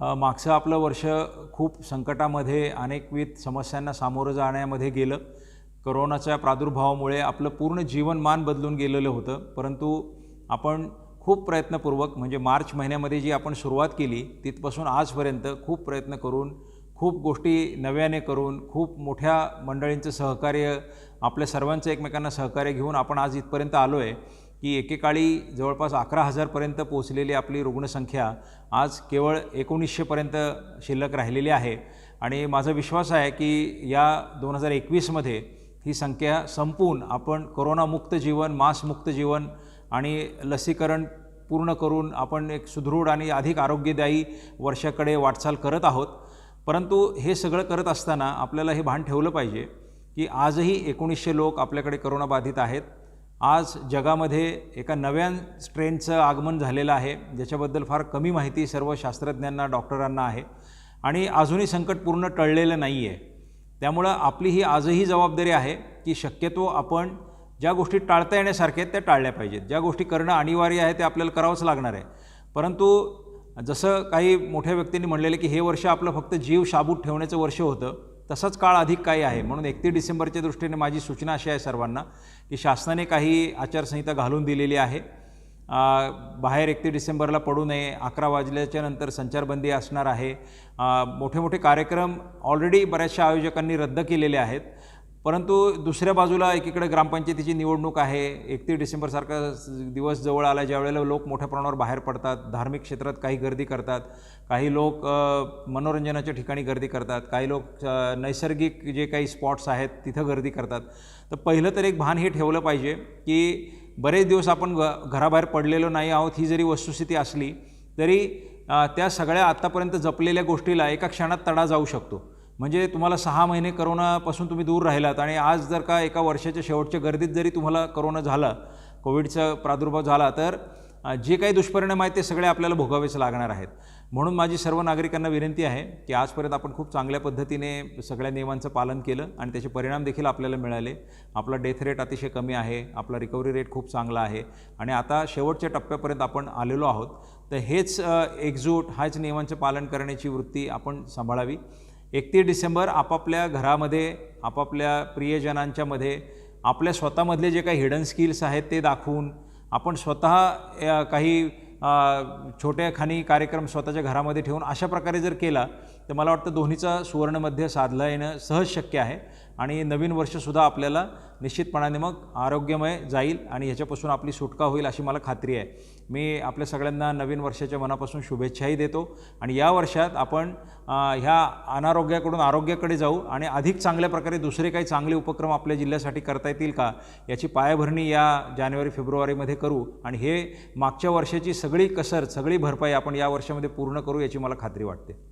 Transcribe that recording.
मागचं आपलं वर्ष खूप संकटामध्ये अनेकविध समस्यांना सामोरं जाण्यामध्ये गेलं. करोनाच्या प्रादुर्भावामुळे आपलं पूर्ण जीवनमान बदलून गेलेलं होतं. परंतु आपण खूप प्रयत्नपूर्वक म्हणजे मार्च महिन्यामध्ये जी आपण सुरुवात केली तिथपासून आजपर्यंत खूप प्रयत्न करून खूप गोष्टी नव्याने करून खूप मोठ्या मंडळींचं सहकार्य आपल्या सर्वांचं एकमेकांना सहकार्य घेऊन आपण आज इथपर्यंत आलो आहे की एकेकाळी जवळपास अकरा हजारपर्यंत पोहोचलेली आपली रुग्णसंख्या आज केवळ एकोणीसशेपर्यंत शिल्लक राहिलेली आहे. आणि माझा विश्वास आहे की या दोन हजार एकवीसमध्ये ही संख्या संपून आपण करोनामुक्त जीवन मासमुक्त जीवन आणि लसीकरण पूर्ण करून आपण एक सुदृढ आणि अधिक आरोग्यदायी वर्षाकडे वाटचाल करत आहोत. परंतु हे सगळं करत असताना आपल्याला हे भान ठेवलं पाहिजे की आजही एकोणीसशे लोक आपल्याकडे करोनाबाधित आहेत. आज जगामध्ये एका नव्या स्ट्रेनचं आगमन झालेलं आहे ज्याच्याबद्दल फार कमी माहिती सर्व शास्त्रज्ञांना डॉक्टरांना आहे आणि अजूनही संकट पूर्ण टळलेलं नाही आहे त्यामुळं आपली ही आजही जबाबदारी आहे की शक्यतो आपण ज्या गोष्टी टाळता येण्यासारख्या आहेत त्या टाळल्या पाहिजेत. ज्या गोष्टी करणं अनिवार्य आहे ते आपल्याला करावंच लागणार आहे. परंतु जसं काही मोठ्या व्यक्तींनी म्हणलेलं की हे वर्ष आपलं फक्त जीव शाबूत ठेवण्याचं वर्ष होतं तसाच काळ अधिक काही आहे. म्हणून एकतीस डिसेंबरच्या दृष्टीने माझी सूचना अशी आहे सर्वांना की शासनाने काही आचारसंहिता घालून दिलेली आहे. बाहेर एकतीस डिसेंबरला पडू नये. अकरा वाजल्याच्या नंतर संचारबंदी असणार आहे. मोठे मोठे कार्यक्रम ऑलरेडी बऱ्याचशा आयोजकांनी रद्द केलेले आहेत. परंतु दुसऱ्या बाजूला एकीकडे ग्रामपंचायतीची निवडणूक आहे. एकतीस डिसेंबरसारखा दिवस जवळ आला ज्यावेळेला लोक मोठ्या प्रमाणावर बाहेर पडतात धार्मिक क्षेत्रात काही गर्दी करतात काही लोक मनोरंजनाच्या ठिकाणी गर्दी करतात काही लोक नैसर्गिक जे काही स्पॉट्स आहेत तिथं गर्दी करतात. तर पहिलं तर एक भान हे ठेवलं पाहिजे की बरेच दिवस आपण घ घराबाहेर पडलेलो नाही आहोत ही जरी वस्तुस्थिती असली तरी त्या सगळ्या आत्तापर्यंत जपलेल्या गोष्टीला एका क्षणात तडा जाऊ शकतो. म्हणजे तुम्हाला सहा महिने करोनापासून तुम्ही दूर राहिलात आणि आज जर का एका वर्षाच्या शेवटच्या गर्दीत जरी तुम्हाला करोना झाला कोविडचा प्रादुर्भाव झाला तर जे काही दुष्परिणाम आहेत ते सगळे आपल्याला भोगावेच लागणार आहेत. म्हणून माझी सर्व नागरिकांना विनंती आहे की आजपर्यंत आपण खूप चांगल्या पद्धतीने सगळ्या नियमांचं पालन केलं आणि त्याचे परिणाम देखील आपल्याला मिळाले. आपला डेथ रेट अतिशय कमी आहे आपला रिकव्हरी रेट खूप चांगला आहे आणि आता शेवटच्या टप्प्यापर्यंत आपण आलेलो आहोत. तर हेच एकजूट हाच नियमांचं पालन करण्याची वृत्ती आपण सांभाळावी. एकतीस डिसेंबर आपापल्या घरामध्ये आपापल्या प्रियजनांच्यामध्ये आपल्या स्वतःमधले जे काही हिडन स्किल्स आहेत ते दाखवून आपण स्वतः काही अ, छोट्या कार्यक्रम स्वतःच्या घरामध्ये ठेवून अशा प्रकारे जर केला तर मला वाटतं दोन्हीचा सुवर्णमध्य साधला येणं सहज शक्य आहे. आणि नवीन वर्षसुद्धा आपल्याला निश्चितपणाने मग आरोग्यमय जाईल आणि ह्याच्यापासून आपली सुटका होईल अशी मला खात्री आहे. मी आपल्या सगळ्यांना नवीन वर्षाच्या मनापासून शुभेच्छाही देतो आणि या वर्षात आपण ह्या अनारोग्याकडून आरोग्याकडे जाऊ आणि अधिक चांगल्या प्रकारे दुसरे काही चांगले उपक्रम आपल्या जिल्ह्यासाठी करता येतील का याची पायाभरणी या जानेवारी फेब्रुवारीमध्ये करू आणि हे मागच्या वर्षाची सगळी कसर सगळी भरपाई आपण या वर्षामध्ये पूर्ण करू याची मला खात्री वाटते.